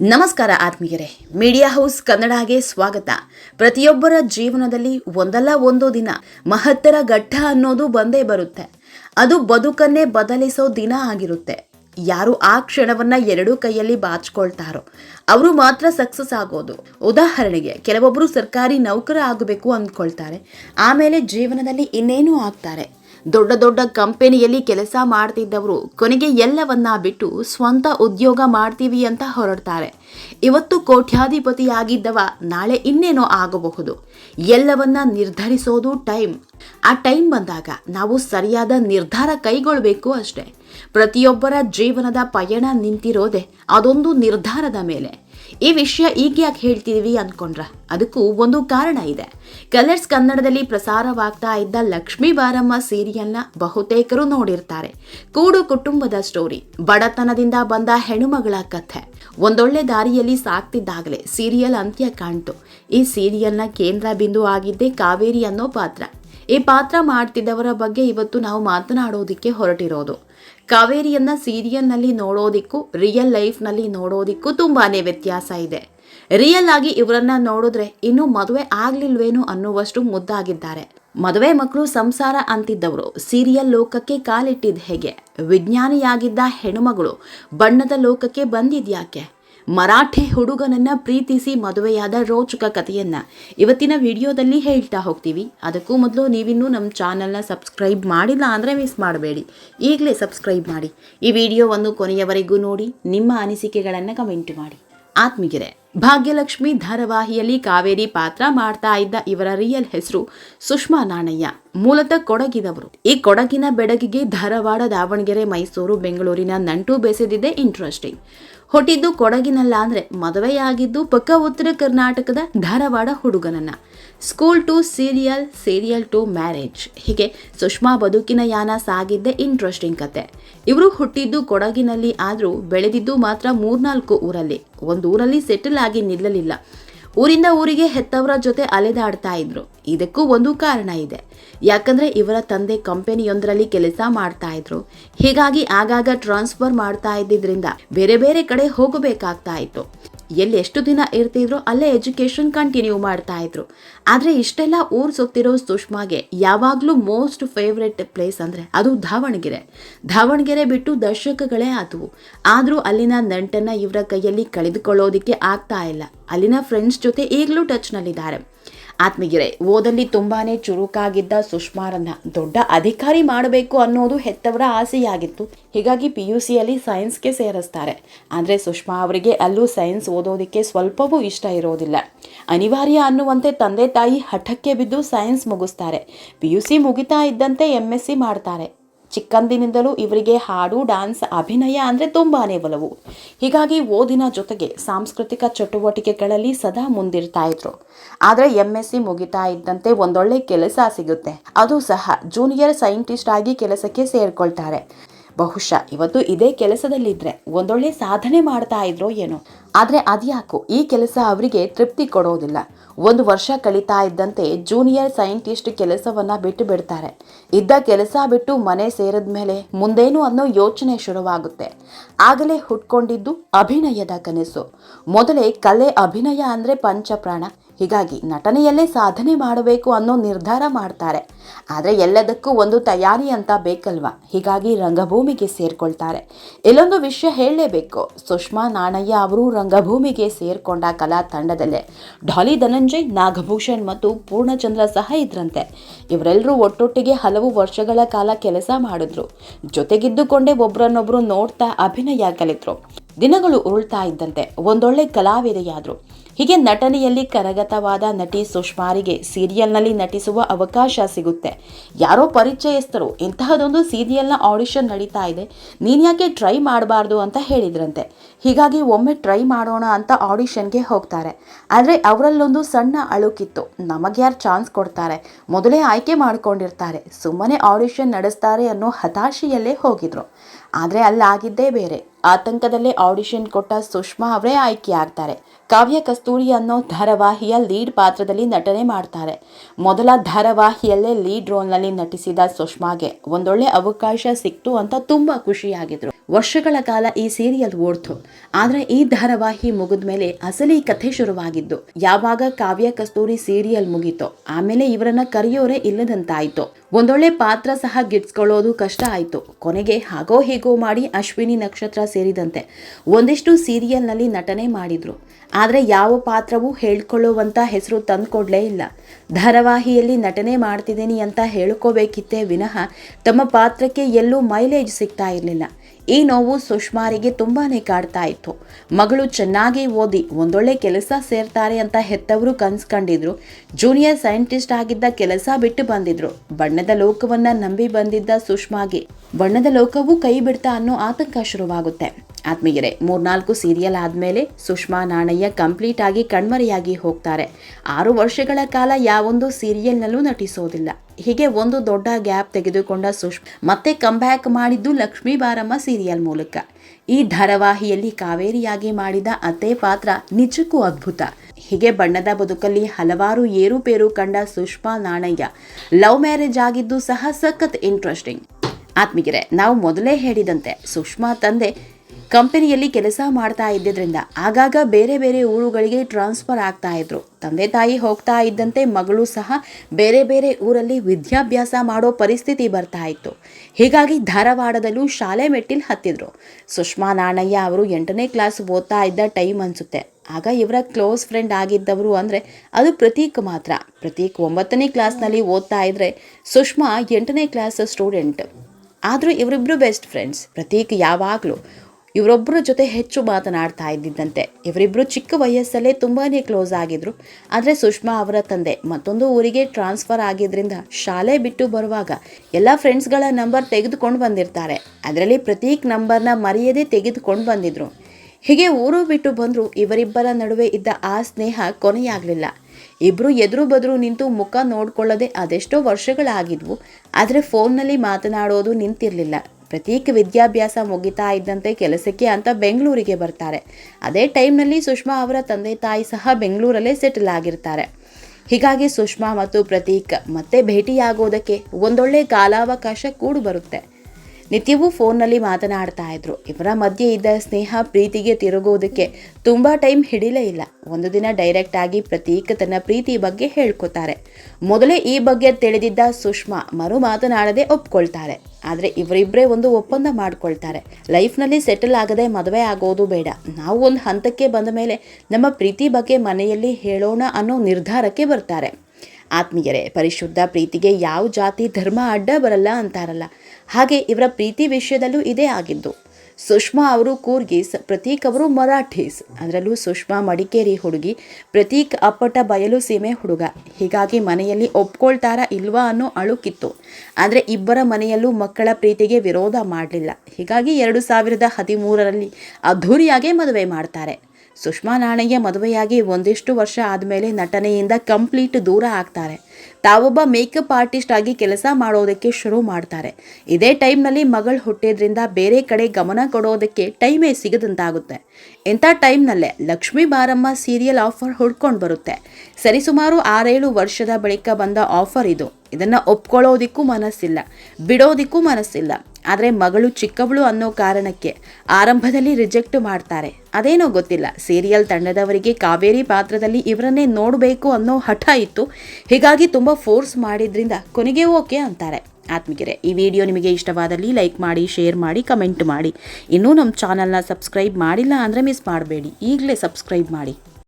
ನಮಸ್ಕಾರ ಆತ್ಮೀಯರೇ. Media house ಕನ್ನಡಗೆ ಸ್ವಾಗತ. ಪ್ರತಿಯೊಬ್ಬರ ಜೀವನದಲ್ಲಿ ಒಂದಲ್ಲ ಒಂದು ದಿನ ಮಹತ್ತರ ಘಟ್ಟ ಅನ್ನೋದು ಬಂದೇ ಬರುತ್ತೆ. ಅದು ಬದುಕನ್ನೇ ಬದಲಿಸೋ ದಿನ ಆಗಿರುತ್ತೆ. ಯಾರು ಆ ಕ್ಷಣವನ್ನ ಎರಡೂ ಕೈಯಲ್ಲಿ ಬಾಚ್ಕೊಳ್ತಾರೋ, ಅವರು ಮಾತ್ರ ಸಕ್ಸಸ್ ಆಗೋದು. ಉದಾಹರಣೆಗೆ ಕೆಲವೊಬ್ಬರು ಸರ್ಕಾರಿ ನೌಕರ ಆಗಬೇಕು ಅಂದ್ಕೊಳ್ತಾರೆ. ಆಮೇಲೆ ಜೀವನದಲ್ಲಿ ಇನ್ನೇನು ಆಗ್ತಾರೆ. ದೊಡ್ಡ ದೊಡ್ಡ ಕಂಪನಿಯಲ್ಲಿ ಕೆಲಸ ಮಾಡ್ತಿದ್ದವರು ಕೊನೆಗೆ ಎಲ್ಲವನ್ನ ಬಿಟ್ಟು ಸ್ವಂತ ಉದ್ಯೋಗ ಮಾಡ್ತೀವಿ ಅಂತ ಹೊರಡ್ತಾರೆ. ಇವತ್ತು ಕೋಟ್ಯಾಧಿಪತಿಯಾಗಿದ್ದವ ನಾಳೆ ಇನ್ನೇನೋ ಆಗಬಹುದು. ಎಲ್ಲವನ್ನ ನಿರ್ಧರಿಸೋದು ಟೈಮ್. ಆ ಟೈಮ್ ಬಂದಾಗ ನಾವು ಸರಿಯಾದ ನಿರ್ಧಾರ ಕೈಗೊಳ್ಳಬೇಕು ಅಷ್ಟೇ. ಪ್ರತಿಯೊಬ್ಬರ ಜೀವನದ ಪಯಣ ನಿಂತಿರೋದೆ ಅದೊಂದು ನಿರ್ಧಾರದ ಮೇಲೆ. ಈ ವಿಷಯ ಈಗ ಯಾಕೆ ಹೇಳ್ತಿದೀವಿ ಅನ್ಕೊಂಡ್ರ? ಅದಕ್ಕೂ ಒಂದು ಕಾರಣ ಇದೆ. ಕಲರ್ಸ್ ಕನ್ನಡದಲ್ಲಿ ಪ್ರಸಾರವಾಗ್ತಾ ಇದ್ದ ಲಕ್ಷ್ಮೀ ಬಾರಮ್ಮ ಸೀರಿಯಲ್ನ ಬಹುತೇಕರು ನೋಡಿರ್ತಾರೆ. ಕೂಡು ಕುಟುಂಬದ ಸ್ಟೋರಿ, ಬಡತನದಿಂದ ಬಂದ ಹೆಣ್ಣುಮಗಳ ಕಥೆ. ಒಂದೊಳ್ಳೆ ದಾರಿಯಲ್ಲಿ ಸಾಕ್ತಿದ್ದಾಗಲೇ ಸೀರಿಯಲ್ ಅಂತ್ಯ ಕಾಣ್ತು. ಈ ಸೀರಿಯಲ್ನ ಕೇಂದ್ರ ಬಿಂದು ಆಗಿದ್ದೇ ಕಾವೇರಿ ಅನ್ನೋ ಪಾತ್ರ. ಈ ಪಾತ್ರ ಮಾಡ್ತಿದ್ದವರ ಬಗ್ಗೆ ಇವತ್ತು ನಾವು ಮಾತನಾಡೋದಿಕ್ಕೆ ಹೊರಟಿರೋದು. ಕಾವೇರಿಯನ್ನ ಸೀರಿಯಲ್ನಲ್ಲಿ ನೋಡೋದಿಕ್ಕೂ, ರಿಯಲ್ ಲೈಫ್ನಲ್ಲಿ ನೋಡೋದಿಕ್ಕೂ ತುಂಬಾನೇ ವ್ಯತ್ಯಾಸ ಇದೆ. ರಿಯಲ್ ಆಗಿ ಇವರನ್ನ ನೋಡಿದ್ರೆ ಇನ್ನೂ ಮದುವೆ ಆಗ್ಲಿಲ್ವೇನೋ ಅನ್ನುವಷ್ಟು ಮುದ್ದಾಗಿದ್ದಾರೆ. ಮದುವೆ ಮಕ್ಕಳು ಸಂಸಾರ ಅಂತಿದ್ದವರು, ಸೀರಿಯಲ್ ಲೋಕಕ್ಕೆ ಕಾಲಿಟ್ಟಿದ್ ಹೇಗೆ? ವಿಜ್ಞಾನಿಯಾಗಿದ್ದ ಹೆಣ್ಣುಮಗಳು ಬಣ್ಣದ ಲೋಕಕ್ಕೆ ಬಂದಿದ್ಯಾಕೆ? ಮರಾಠಿ ಹುಡುಗನನ್ನ ಪ್ರೀತಿಸಿ ಮದುವೆಯಾದ ರೋಚಕ ಕಥೆಯನ್ನ ಇವತ್ತಿನ ವಿಡಿಯೋದಲ್ಲಿ ಹೇಳ್ತಾ ಹೋಗ್ತೀವಿ. ಅದಕ್ಕೂ ಮೊದಲು ನೀವಿನ್ನೂ ನಮ್ಮ ಚಾನಲ್ನ ಸಬ್ಸ್ಕ್ರೈಬ್ ಮಾಡಿಲ್ಲ ಅಂದರೆ ಮಿಸ್ ಮಾಡಬೇಡಿ. ಈಗಲೇ ಸಬ್ಸ್ಕ್ರೈಬ್ ಮಾಡಿ. ಈ ವಿಡಿಯೋವನ್ನು ಕೊನೆಯವರೆಗೂ ನೋಡಿ, ನಿಮ್ಮ ಅನಿಸಿಕೆಗಳನ್ನು ಕಮೆಂಟ್ ಮಾಡಿ. ಆತ್ಮೀಗೆರೆ ಭಾಗ್ಯಲಕ್ಷ್ಮಿ ಧಾರಾವಾಹಿಯಲ್ಲಿ ಕಾವೇರಿ ಪಾತ್ರ ಮಾಡ್ತಾ ಇದ್ದ ಇವರ ರಿಯಲ್ ಹೆಸರು ಸುಷ್ಮಾ ನಾಣಯ್ಯ. ಮೂಲತಃ ಕೊಡಗಿದವರು. ಈ ಕೊಡಗಿನ ಬೆಡಗಿಗೆ ಧಾರವಾಡ ದಾವಣಗೆರೆ ಮೈಸೂರು ಬೆಂಗಳೂರಿನ ನಂಟು ಬೆಸೆದಿದೆ ಇಂಟ್ರೆಸ್ಟಿಂಗ್ ಹುಟ್ಟಿದ್ದು ಕೊಡಗಿನಲ್ಲ ಅಂದ್ರೆ ಮದುವೆಯಾಗಿದ್ದು ಪಕ್ಕ ಉತ್ತರ ಕರ್ನಾಟಕದ Dharwad ಹುಡುಗನನ್ನ. School to serial serial to marriage ಹೀಗೆ ಸುಷ್ಮಾ ಬದುಕಿನ ಯಾನ ಸಾಗಿದ್ದೆ ಇಂಟ್ರೆಸ್ಟಿಂಗ್ ಕತೆ. ಇವರು ಹುಟ್ಟಿದ್ದು ಕೊಡಗಿನಲ್ಲಿ ಆದರೂ ಬೆಳೆದಿದ್ದು ಮಾತ್ರ ಮೂರ್ನಾಲ್ಕು ಊರಲ್ಲಿ. ಒಂದು ಊರಲ್ಲಿ ಸೆಟಲ್ ಆಗಿ ನಿಲ್ಲಲಿಲ್ಲ. ಊರಿಂದ ಊರಿಗೆ ಹೆತ್ತವರ ಜೊತೆ ಅಲೆದಾಡ್ತಾ ಇದ್ರು. ಇದಕ್ಕೂ ಒಂದು ಕಾರಣ ಇದೆ. ಯಾಕಂದ್ರೆ ಇವರ ತಂದೆ ಕಂಪನಿಯೊಂದರಲ್ಲಿ ಕೆಲಸ ಮಾಡ್ತಾ ಇದ್ರು. ಹೀಗಾಗಿ ಆಗಾಗ ಟ್ರಾನ್ಸ್ಫರ್ ಮಾಡ್ತಾ ಇದ್ದಿದ್ರಿಂದ ಬೇರೆ ಬೇರೆ ಕಡೆ ಹೋಗಬೇಕಾಗ್ತಾ ಇತ್ತು. ಎಲ್ಲಿ ಎಷ್ಟು ದಿನ ಇರ್ತಿದ್ರು ಅಲ್ಲೇ ಎಜುಕೇಷನ್ ಕಂಟಿನ್ಯೂ ಮಾಡ್ತಾ ಇದ್ರು. ಆದರೆ ಇಷ್ಟೆಲ್ಲ ಊರು ಸುತ್ತಿರೋ ಸುಷ್ಮಾಗೆ ಯಾವಾಗಲೂ ಮೋಸ್ಟ್ ಫೇವ್ರೆಟ್ ಪ್ಲೇಸ್ ಅಂದರೆ ಅದು ದಾವಣಗೆರೆ. ದಾವಣಗೆರೆ ಬಿಟ್ಟು ದಶಕಗಳೇ ಆದವು. ಆದರೂ ಅಲ್ಲಿನ ನಂಟನ್ನು ಇವರ ಕೈಯಲ್ಲಿ ಕಳೆದುಕೊಳ್ಳೋದಿಕ್ಕೆ ಆಗ್ತಾ ಇಲ್ಲ. ಅಲ್ಲಿನ ಫ್ರೆಂಡ್ಸ್ ಜೊತೆ ಈಗಲೂ ಟಚ್ನಲ್ಲಿದ್ದಾರೆ ಆತ್ಮಗಿರೆ ಓದಲ್ಲಿ ತುಂಬಾ ಚುರುಕಾಗಿದ್ದ ಸುಷ್ಮಾರನ್ನ ದೊಡ್ಡ ಅಧಿಕಾರಿ ಮಾಡಬೇಕು ಅನ್ನೋದು ಹೆತ್ತವರ ಆಸೆಯಾಗಿತ್ತು. ಹೀಗಾಗಿ ಪಿ ಯು ಸಿಯಲ್ಲಿ ಸೈನ್ಸ್ಗೆ ಸೇರಿಸ್ತಾರೆ. ಆದರೆ ಸುಷ್ಮಾ ಅವರಿಗೆ ಅಲ್ಲೂ ಸೈನ್ಸ್ ಓದೋದಕ್ಕೆ ಸ್ವಲ್ಪವೂ ಇಷ್ಟ ಇರೋದಿಲ್ಲ. ಅನಿವಾರ್ಯ ಅನ್ನುವಂತೆ ತಂದೆ ತಾಯಿ ಹಠಕ್ಕೆ ಬಿದ್ದು ಸೈನ್ಸ್ ಮುಗಿಸ್ತಾರೆ. ಪಿ ಯು ಸಿ ಮುಗಿತಾ ಇದ್ದಂತೆ ಎಂ ಎಸ್ ಸಿ ಮಾಡ್ತಾರೆ. ಚಿಕ್ಕಂದಿನಿಂದಲೂ ಇವರಿಗೆ ಹಾಡು, ಡ್ಯಾನ್ಸ್, ಅಭಿನಯ ಅಂದರೆ ತುಂಬಾ ಒಲವು. ಹೀಗಾಗಿ ಓದಿನ ಜೊತೆಗೆ ಸಾಂಸ್ಕೃತಿಕ ಚಟುವಟಿಕೆಗಳಲ್ಲಿ ಸದಾ ಮುಂದಿರ್ತಾ ಇದ್ರು. ಆದರೆ ಎಂ ಎಸ್ ಸಿ ಮುಗಿತಾ ಇದ್ದಂತೆ ಒಂದೊಳ್ಳೆ ಕೆಲಸ ಸಿಗುತ್ತೆ. ಅದು ಸಹ ಜೂನಿಯರ್ ಸೈಂಟಿಸ್ಟ್ ಆಗಿ ಕೆಲಸಕ್ಕೆ ಸೇರ್ಕೊಳ್ತಾರೆ. ಬಹುಶಃ ಇವತ್ತು ಇದೇ ಕೆಲಸದಲ್ಲಿದ್ದರೆ ಒಂದೊಳ್ಳೆ ಸಾಧನೆ ಮಾಡ್ತಾ ಇದ್ರೋ ಏನೋ. ಆದರೆ ಅದ್ಯಾಕೋ, ಈ ಕೆಲಸ ಅವರಿಗೆ ತೃಪ್ತಿ ಕೊಡೋದಿಲ್ಲ. ಒಂದು ವರ್ಷ ಕಳೀತಾ ಇದ್ದಂತೆ ಜೂನಿಯರ್ ಸೈಂಟಿಸ್ಟ್ ಕೆಲಸವನ್ನ ಬಿಟ್ಟು ಬಿಡ್ತಾರೆ. ಇದ್ದ ಕೆಲಸ ಬಿಟ್ಟು ಮನೆ ಸೇರಿದ ಮೇಲೆ ಮುಂದೇನು ಅನ್ನೋ ಯೋಚನೆ ಶುರುವಾಗುತ್ತೆ. ಆಗಲೇ ಹುಟ್ಕೊಂಡಿದ್ದು ಅಭಿನಯದ ಕನಸು. ಮೊದಲೇ ಕಲೆ ಅಭಿನಯ ಅಂದ್ರೆ ಪಂಚಪ್ರಾಣ. ಹೀಗಾಗಿ ನಟನೆಯಲ್ಲೇ ಸಾಧನೆ ಮಾಡಬೇಕು ಅನ್ನೋ ನಿರ್ಧಾರ ಮಾಡ್ತಾರೆ. ಆದರೆ ಎಲ್ಲದಕ್ಕೂ ಒಂದು ತಯಾರಿ ಅಂತ ಬೇಕಲ್ವಾ? ಹೀಗಾಗಿ ರಂಗಭೂಮಿಗೆ ಸೇರ್ಕೊಳ್ತಾರೆ. ಇಲ್ಲೊಂದು ವಿಷಯ ಹೇಳಲೇಬೇಕು. ಸುಷ್ಮಾ ನಾಣಯ್ಯ ಅವರು ರಂಗಭೂಮಿಗೆ ಸೇರ್ಕೊಂಡ ಕಲಾ ತಂಡದಲ್ಲೇ ಡಾಲಿ ಧನಂಜಯ್, ನಾಗಭೂಷಣ್ ಮತ್ತು ಪೂರ್ಣಚಂದ್ರ ಸಹ ಇದ್ರಂತೆ. ಇವರೆಲ್ಲರೂ ಒಟ್ಟೊಟ್ಟಿಗೆ ಹಲವು ವರ್ಷಗಳ ಕಾಲ ಕೆಲಸ ಮಾಡಿದ್ರು. ಜೊತೆಗಿದ್ದುಕೊಂಡೇ ಒಬ್ಬರನ್ನೊಬ್ಬರು ನೋಡ್ತಾ ಅಭಿನಯ ಕಲಿತರು. ದಿನಗಳು ಉರುಳ್ತಾ ಇದ್ದಂತೆ. ಒಂದೊಳ್ಳೆ ಕಲಾವಿದೆಯಾದ್ರು. ಹೀಗೆ ನಟನೆಯಲ್ಲಿ ಕರಗತವಾದ ನಟಿ ಸುಷ್ಮಾರಿಗೆ ಸೀರಿಯಲ್ನಲ್ಲಿ ನಟಿಸುವ ಅವಕಾಶ ಸಿಗುತ್ತೆ. ಯಾರೋ ಪರಿಚಯಸ್ಥರು, ಇಂತಹದೊಂದು ಸೀರಿಯಲ್ನ ಆಡಿಷನ್ ನಡೀತಾ ಇದೆ. ನೀನು ಯಾಕೆ ಟ್ರೈ ಮಾಡಬಾರ್ದು ಅಂತ ಹೇಳಿದ್ರಂತೆ. ಹೀಗಾಗಿ ಒಮ್ಮೆ ಟ್ರೈ ಮಾಡೋಣ ಅಂತ ಆಡಿಷನ್ಗೆ ಹೋಗ್ತಾರೆ. ಆದರೆ ಅವರಲ್ಲೊಂದು ಸಣ್ಣ ಅಳುಕಿತ್ತು. ನಮಗೆ ಯಾರು ಚಾನ್ಸ್ ಕೊಡ್ತಾರೆ? ಮೊದಲೇ ಆಯ್ಕೆ ಮಾಡ್ಕೊಂಡಿರ್ತಾರೆ. ಸುಮ್ಮನೆ ಆಡಿಷನ್ ನಡೆಸ್ತಾರೆ ಅನ್ನೋ ಹತಾಶೆಯಲ್ಲೇ ಹೋಗಿದ್ರು. ಆದರೆ ಅಲ್ಲಾಗಿದ್ದೇ ಬೇರೆ. ಆತಂಕದಲ್ಲೇ ಆಡಿಷನ್ ಕೊಟ್ಟ ಸುಷ್ಮಾ ಅವರೇ ಆಯ್ಕೆ ಆಗ್ತಾರೆ. ಕಾವ್ಯ ಕಸ್ತೂರಿ ಅನ್ನೋ ಧಾರಾವಾಹಿಯ ಲೀಡ್ ಪಾತ್ರದಲ್ಲಿ ನಟನೆ ಮಾಡ್ತಾರೆ. ಮೊದಲ ಧಾರಾವಾಹಿಯಲ್ಲೇ ಲೀಡ್ ರೋಲ್ನಲ್ಲಿ ನಟಿಸಿದ ಸುಷ್ಮಾಗೆ ಒಂದೊಳ್ಳೆ ಅವಕಾಶ ಸಿಕ್ತು ಅಂತ ತುಂಬ ಖುಷಿಯಾಗಿದ್ರು. ವರ್ಷಗಳ ಕಾಲ ಈ ಸೀರಿಯಲ್ ಓಡ್ತು. ಆದ್ರೆ ಈ ಧಾರಾವಾಹಿ ಮುಗಿದ ಮೇಲೆ ಅಸಲಿ ಕಥೆ ಶುರುವಾಗಿದ್ದು. ಯಾವಾಗ ಕಾವ್ಯ ಕಸ್ತೂರಿ ಸೀರಿಯಲ್ ಮುಗೀತೋ, ಆಮೇಲೆ ಇವರನ್ನ ಕರೆಯೋರೆ ಇಲ್ಲದಂತಾಯ್ತು. ಒಂದೊಳ್ಳೆ ಪಾತ್ರ ಸಹ ಗಿಟ್ಸ್ಕೊಳ್ಳೋದು ಕಷ್ಟ ಆಯ್ತು. ಕೊನೆಗೆ ಹಾಗೋ ಹೀಗೋ ಮಾಡಿ ಅಶ್ವಿನಿ ನಕ್ಷತ್ರ ಸೇರಿದಂತೆ ಒಂದಿಷ್ಟು ಸೀರಿಯಲ್ನಲ್ಲಿ ನಟನೆ ಮಾಡಿದ್ರು. ಆದರೆ ಯಾವ ಪಾತ್ರವೂ ಹೇಳ್ಕೊಳ್ಳುವಂತ ಹೆಸರು ತಂದ್ಕೊಡ್ಲೇ ಇಲ್ಲ. ಧಾರಾವಾಹಿಯಲ್ಲಿ ನಟನೆ ಮಾಡ್ತಿದ್ದೀನಿ ಅಂತ ಹೇಳ್ಕೋಬೇಕಿತ್ತೇ ವಿನಃ ತಮ್ಮ ಪಾತ್ರಕ್ಕೆ ಎಲ್ಲೂ ಮೈಲೇಜ್ ಸಿಗ್ತಾ ಇರಲಿಲ್ಲ. ಈ ನೋವು ಸುಷ್ಮಾರಿಗೆ ತುಂಬಾನೇ ಕಾಡ್ತಾ ಇತ್ತು. ಮಗಳು ಚೆನ್ನಾಗಿ ಓದಿ, ಒಂದೊಳ್ಳೆ ಕೆಲಸ ಸೇರ್ತಾರೆ ಅಂತ ಹೆತ್ತವರು ಕನ್ಸ್ಕೊಂಡಿದ್ರು. ಜೂನಿಯರ್ ಸೈಂಟಿಸ್ಟ್ ಆಗಿದ್ದ ಕೆಲಸ ಬಿಟ್ಟು ಬಂದಿದ್ರು. ಬಣ್ಣದ ಲೋಕವನ್ನ ನಂಬಿ ಬಂದಿದ್ದ ಸುಷ್ಮಾಗೆ ಬಣ್ಣದ ಲೋಕವೂ ಕೈ ಬಿಡ್ತಾ ಅನ್ನೋ ಆತಂಕ ಶುರುವಾಗುತ್ತೆ. ಆತ್ಮೀಯರೇ, ಮೂರ್ನಾಲ್ಕು ಸೀರಿಯಲ್ ಆದಮೇಲೆ ಸುಷ್ಮಾ ನಾಣಯ್ಯ ಕಂಪ್ಲೀಟ್ ಆಗಿ ಕಣ್ಮರೆಯಾಗಿ ಹೋಗ್ತಾರೆ. ಆರು ವರ್ಷಗಳ ಕಾಲ ಯಾವೊಂದು ಸೀರಿಯಲ್ನಲ್ಲೂ ನಟಿಸೋದಿಲ್ಲ. ಹೀಗೆ ಒಂದು ದೊಡ್ಡ ಗ್ಯಾಪ್ ತೆಗೆದುಕೊಂಡ ಸುಷ್ಮಾ ಮತ್ತೆ ಕಂಬ್ಯಾಕ್ ಮಾಡಿದ್ದು ಲಕ್ಷ್ಮೀ ಬಾರಮ್ಮ ಸೀರಿಯಲ್ ಮೂಲಕ. ಈ ಧಾರಾವಾಹಿಯಲ್ಲಿ ಕಾವೇರಿಯಾಗಿ ಮಾಡಿದ ಅತ್ತೆ ಪಾತ್ರ ನಿಜಕ್ಕೂ ಅದ್ಭುತ. ಹೀಗೆ ಬಣ್ಣದ ಬದುಕಲ್ಲಿ ಹಲವಾರು ಏರುಪೇರು ಕಂಡ ಸುಷ್ಮಾ ನಾಣಯ್ಯ ಲವ್ ಮ್ಯಾರೇಜ್ ಆಗಿದ್ದು ಸಹ ಸಖತ್ ಇಂಟ್ರೆಸ್ಟಿಂಗ್ ಆತ್ಮಿಗಿರೆ ನಾವು ಮೊದಲೇ ಹೇಳಿದಂತೆ ಸುಷ್ಮಾ ತಂದೆ ಕಂಪನಿಯಲ್ಲಿ ಕೆಲಸ ಮಾಡ್ತಾ ಇದ್ದಿದ್ರಿಂದ ಆಗಾಗ ಬೇರೆ ಬೇರೆ ಊರುಗಳಿಗೆ ಟ್ರಾನ್ಸ್ಫರ್ ಆಗ್ತಾ ಇದ್ರು. ತಂದೆ ತಾಯಿ ಹೋಗ್ತಾ ಇದ್ದಂತೆ ಮಗಳು ಸಹ ಬೇರೆ ಬೇರೆ ಊರಲ್ಲಿ ವಿದ್ಯಾಭ್ಯಾಸ ಮಾಡೋ ಪರಿಸ್ಥಿತಿ ಬರ್ತಾ ಇತ್ತು. ಹೀಗಾಗಿ ಧಾರವಾಡದಲ್ಲೂ ಶಾಲೆ ಮೆಟ್ಟಿಲ್ ಹತ್ತಿದ್ರು. ಸುಷ್ಮಾ ನಾಣಯ್ಯ ಅವರು ಎಂಟನೇ ಕ್ಲಾಸ್ ಓದ್ತಾ ಇದ್ದ ಟೈಮ್ ಅನ್ಸುತ್ತೆ. ಆಗ ಇವರ ಕ್ಲೋಸ್ ಫ್ರೆಂಡ್ ಆಗಿದ್ದವರು ಅಂದರೆ ಅದು ಪ್ರತೀಕ್ ಮಾತ್ರ. ಪ್ರತೀಕ್ ಒಂಬತ್ತನೇ ಕ್ಲಾಸ್ನಲ್ಲಿ ಓದ್ತಾ ಇದ್ರೆ ಸುಷ್ಮಾ ಎಂಟನೇ ಕ್ಲಾಸ್ ಸ್ಟೂಡೆಂಟ್. ಆದರೂ ಇವರಿಬ್ಬರು ಬೆಸ್ಟ್ ಫ್ರೆಂಡ್ಸ್. ಪ್ರತೀಕ್ ಯಾವಾಗಲೂ ಇವರೊಬ್ಬರ ಜೊತೆ ಹೆಚ್ಚು ಮಾತನಾಡ್ತಾ ಇದ್ದಿದ್ದಂತೆ. ಇವರಿಬ್ಬರು ಚಿಕ್ಕ ವಯಸ್ಸಲ್ಲೇ ತುಂಬಾ ಕ್ಲೋಸ್ ಆಗಿದ್ರು. ಆದರೆ ಸುಷ್ಮಾ ಅವರ ತಂದೆ ಮತ್ತೊಂದು ಊರಿಗೆ ಟ್ರಾನ್ಸ್ಫರ್ ಆಗಿದ್ರಿಂದ ಶಾಲೆ ಬಿಟ್ಟು ಬರುವಾಗ ಎಲ್ಲ ಫ್ರೆಂಡ್ಸ್ಗಳ ನಂಬರ್ ತೆಗೆದುಕೊಂಡು ಬಂದಿರ್ತಾರೆ. ಅದರಲ್ಲಿ ಪ್ರತೀಕ್ ನಂಬರ್ನ ಮರೆಯದೇ ತೆಗೆದುಕೊಂಡು ಬಂದಿದ್ರು. ಹೀಗೆ ಊರು ಬಿಟ್ಟು ಬಂದರೂ ಇವರಿಬ್ಬರ ನಡುವೆ ಇದ್ದ ಆ ಸ್ನೇಹ ಕೊನೆಯಾಗಲಿಲ್ಲ. ಇಬ್ಬರು ಎದುರು ಬದುರು ನಿಂತು ಮುಖ ನೋಡ್ಕೊಳ್ಳದೆ ಅದೆಷ್ಟೋ ವರ್ಷಗಳಾಗಿದ್ವು. ಆದರೆ ಫೋನ್ನಲ್ಲಿ ಮಾತನಾಡೋದು ನಿಂತಿರಲಿಲ್ಲ. ಪ್ರತೀಕ್ ವಿದ್ಯಾಭ್ಯಾಸ ಮುಗಿತಾ ಇದ್ದಂತೆ ಕೆಲಸಕ್ಕೆ ಅಂತ ಬೆಂಗಳೂರಿಗೆ ಬರ್ತಾರೆ. ಅದೇ ಟೈಮ್ನಲ್ಲಿ ಸುಷ್ಮಾ ಅವರ ತಂದೆ ತಾಯಿ ಸಹ ಬೆಂಗಳೂರಲ್ಲೇ ಸೆಟಲ್ ಆಗಿರ್ತಾರೆ. ಹೀಗಾಗಿ ಸುಷ್ಮಾ ಮತ್ತು ಪ್ರತೀಕ್ ಮತ್ತೆ ಭೇಟಿಯಾಗೋದಕ್ಕೆ ಒಂದೊಳ್ಳೆ ಕಾಲಾವಕಾಶ ಕೂಡು ಬರುತ್ತೆ ನಿತ್ಯವೂ ಫೋನ್ನಲ್ಲಿ ಮಾತನಾಡ್ತಾ ಇದ್ರು. ಇವರ ಮಧ್ಯೆ ಇದ್ದ ಸ್ನೇಹ ಪ್ರೀತಿಗೆ ತಿರುಗೋದಕ್ಕೆ ತುಂಬ ಟೈಮ್ ಹಿಡಿಲೇ ಇಲ್ಲ. ಒಂದು ದಿನ ಡೈರೆಕ್ಟ್ ಆಗಿ ಪ್ರತೀಕ್ ತನ್ನ ಪ್ರೀತಿ ಬಗ್ಗೆ ಹೇಳ್ಕೊತಾರೆ. ಮೊದಲೇ ಈ ಬಗ್ಗೆ ತಿಳಿದಿದ್ದ ಸುಷ್ಮಾ ಮರು ಮಾತನಾಡದೆ ಒಪ್ಕೊಳ್ತಾರೆ. ಆದರೆ ಇವರಿಬ್ಬರೇ ಒಂದು ಒಪ್ಪಂದ ಮಾಡ್ಕೊಳ್ತಾರೆ. ಲೈಫ್ನಲ್ಲಿ ಸೆಟಲ್ ಆಗದೆ ಮದುವೆ ಆಗೋದು ಬೇಡ. ನಾವು ಒಂದು ಹಂತಕ್ಕೆ ಬಂದ ಮೇಲೆ ನಮ್ಮ ಪ್ರೀತಿ ಬಗ್ಗೆ ಮನೆಯಲ್ಲಿ ಹೇಳೋಣ ಅನ್ನೋ ನಿರ್ಧಾರಕ್ಕೆ ಬರ್ತಾರೆ. ಆತ್ಮೀಯರೇ, ಪರಿಶುದ್ಧ ಪ್ರೀತಿಗೆ ಯಾವ ಜಾತಿ, ಧರ್ಮ ಅಡ್ಡ ಬರಲ್ಲ ಅಂತಾರಲ್ಲ. ಹಾಗೆ ಇವರ ಪ್ರೀತಿ ವಿಷಯದಲ್ಲೂ ಇದೇ ಆಗಿದ್ದು, ಸುಷ್ಮಾ ಅವರು ಕೂರ್ಗೀಸ್, ಪ್ರತೀಕ್ ಅವರು ಮರಾಠೀಸ್. ಅದರಲ್ಲೂ ಸುಷ್ಮಾ ಮಡಿಕೇರಿ ಹುಡುಗಿ, ಪ್ರತೀಕ್ ಅಪ್ಪಟ ಬಯಲು ಸೀಮೆ ಹುಡುಗ. ಹೀಗಾಗಿ ಮನೆಯಲ್ಲಿ ಒಪ್ಕೊಳ್ತಾರಾ ಇಲ್ವಾ ಅನ್ನೋ ಅಳುಕಿತ್ತು. ಆದರೆ ಇಬ್ಬರ ಮನೆಯಲ್ಲೂ ಮಕ್ಕಳ ಪ್ರೀತಿಗೆ ವಿರೋಧ ಮಾಡಲಿಲ್ಲ. ಹೀಗಾಗಿ ಎರಡು ಸಾವಿರದ ಹದಿಮೂರರಲ್ಲಿ ಅದ್ಧೂರಿಯಾಗೇ ಮದುವೆ ಮಾಡ್ತಾರೆ. ಸುಷ್ಮಾ ನಾಣಯ್ಯ ಮದುವೆಯಾಗಿ ಒಂದಿಷ್ಟು ವರ್ಷ ಆದಮೇಲೆ ನಟನೆಯಿಂದ ಕಂಪ್ಲೀಟ್ ದೂರ ಆಗ್ತಾರೆ. ತಾವೊಬ್ಬ ಮೇಕಪ್ ಆರ್ಟಿಸ್ಟ್ ಆಗಿ ಕೆಲಸ ಮಾಡೋದಕ್ಕೆ ಶುರು ಮಾಡ್ತಾರೆ. ಇದೇ ಟೈಮ್ನಲ್ಲಿ ಮಗಳು ಹುಟ್ಟಿದ್ರಿಂದ ಬೇರೆ ಕಡೆ ಗಮನ ಕೊಡೋದಕ್ಕೆ ಟೈಮೇ ಸಿಗದಂತಾಗುತ್ತೆ. ಇಂಥ ಟೈಮ್ನಲ್ಲೇ ಲಕ್ಷ್ಮೀ ಬಾರಮ್ಮ ಸೀರಿಯಲ್ ಆಫರ್ ಹುಡ್ಕೊಂಡು ಬರುತ್ತೆ. ಸರಿಸುಮಾರು ಆರೇಳು ವರ್ಷದ ಬಳಿಕ ಬಂದ ಆಫರ್ ಇದು. ಇದನ್ನು ಒಪ್ಕೊಳ್ಳೋದಿಕ್ಕೂ ಮನಸ್ಸಿಲ್ಲ, ಬಿಡೋದಿಕ್ಕೂ ಮನಸ್ಸಿಲ್ಲ. ಆದರೆ ಮಗಳು ಚಿಕ್ಕವಳು ಅನ್ನೋ ಕಾರಣಕ್ಕೆ ಆರಂಭದಲ್ಲಿ ರಿಜೆಕ್ಟ್ ಮಾಡ್ತಾರೆ. ಅದೇನೋ ಗೊತ್ತಿಲ್ಲ. ಸೀರಿಯಲ್ ತಂಡದವರಿಗೆ ಕಾವೇರಿ ಪಾತ್ರದಲ್ಲಿ ಇವರನ್ನೇ ನೋಡಬೇಕು ಅನ್ನೋ ಹಠ ಇತ್ತು. ಹೀಗಾಗಿ ತುಂಬ ಫೋರ್ಸ್ ಮಾಡಿದ್ರಿಂದ ಕೊನೆಗೆ ಓಕೆ ಅಂತಾರೆ. ಆತ್ಮಿಕರೆ ಈ ವಿಡಿಯೋ ನಿಮಗೆ ಇಷ್ಟವಾದಲ್ಲಿ ಲೈಕ್ ಮಾಡಿ, ಶೇರ್ ಮಾಡಿ, ಕಮೆಂಟ್ ಮಾಡಿ. ಇನ್ನೂ ನಮ್ಮ ಚಾನಲ್ನ ಸಬ್ಸ್ಕ್ರೈಬ್ ಮಾಡಿಲ್ಲ ಅಂದರೆ ಮಿಸ್ ಮಾಡಬೇಡಿ. ಈಗಲೇ ಸಬ್ಸ್ಕ್ರೈಬ್ ಮಾಡಿ.